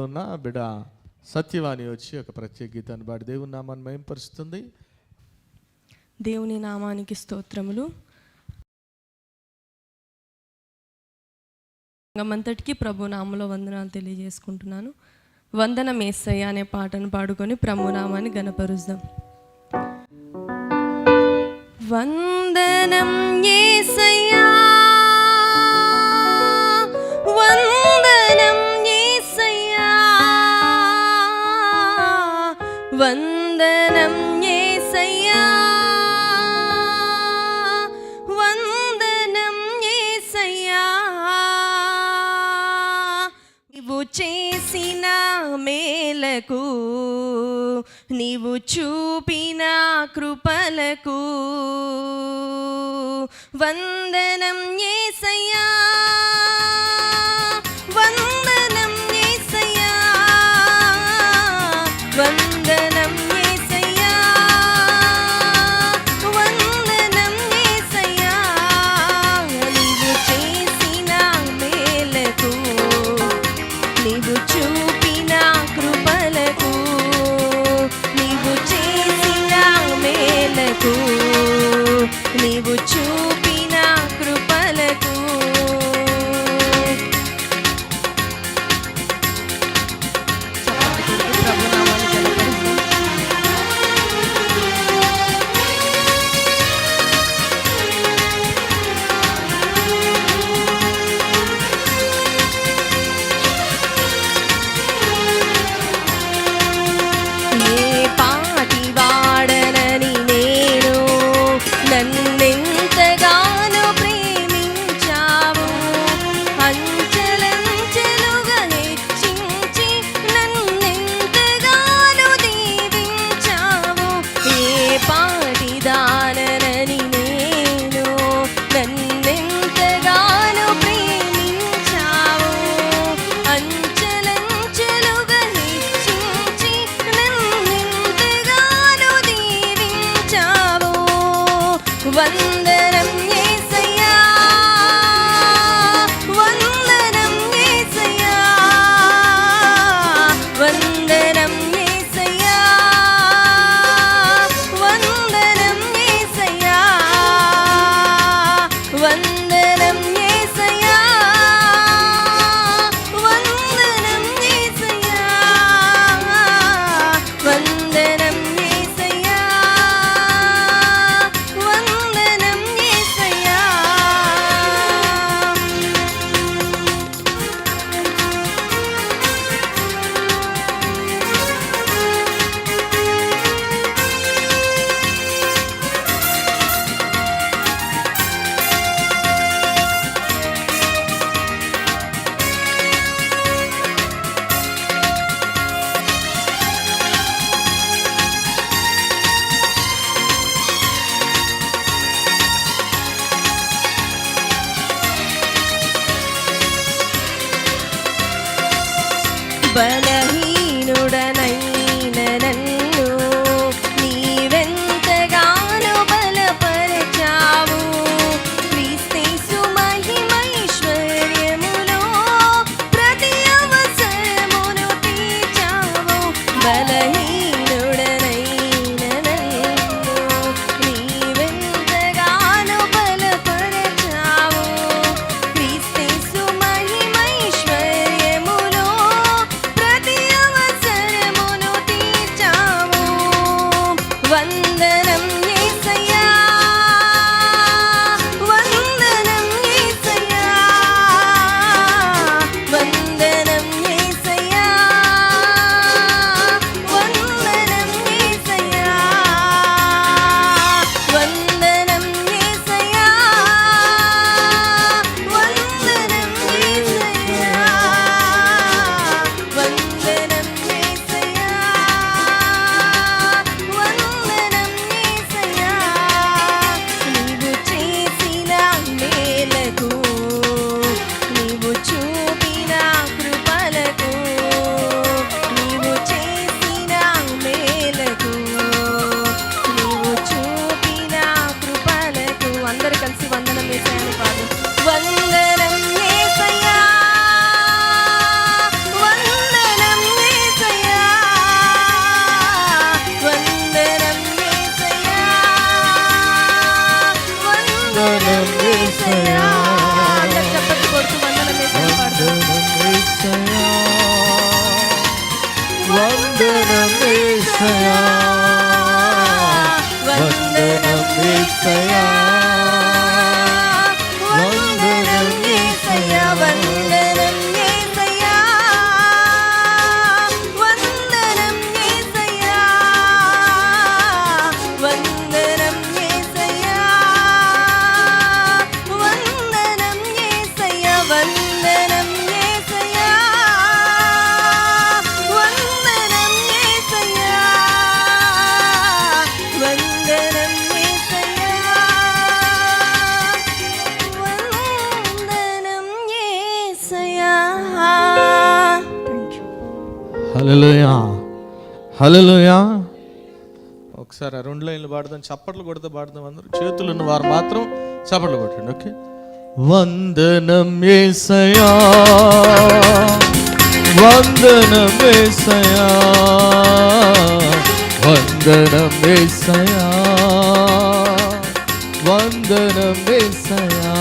ఉన్న బిడ సత్యవాణి వచ్చి ఒక ప్రత్యేక గీతాన్ని పాడి దేవుని నామాన్ని మయంపరుస్తుంది దేవుని నామానికి స్తోత్రములు. అంతటికి ప్రభు నామలో వందనాలు తెలియజేసుకుంటున్నాను. వందన మేసయ్య అనే పాటను పాడుకొని ప్రభునామాన్ని గనపరుద్దాం వందనం వందనం ఏసయ్యా వందనం ఏసయ్యా నీవు చేసిన మేలకు నీవు చూపిన కృపలకు వందనం ఏసయ్యా 不住。Benim హలోయా హలోయా ఒకసారి ఆ రెండు లైన్లు పాడదాం చప్పట్లు కొడితే పాడదాం అందరూ. చేతులు ఉన్న వారు మాత్రం చప్పట్లు కొట్టండి ఓకే? వందనం ఏసయా. వందనం ఏసయా. వందనం ఏసయా. వందనం ఏసయా.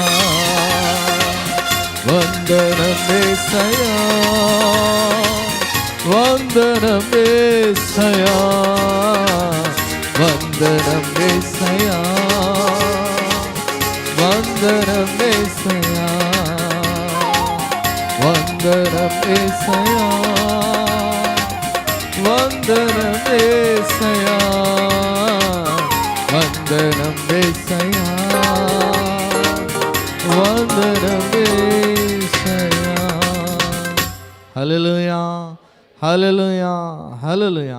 వందనం ఏసయా. వందనం వేసయా వందనం వేసయా వందనం వేసయా వందనం వేసయా వందనం వేసయా హలోయ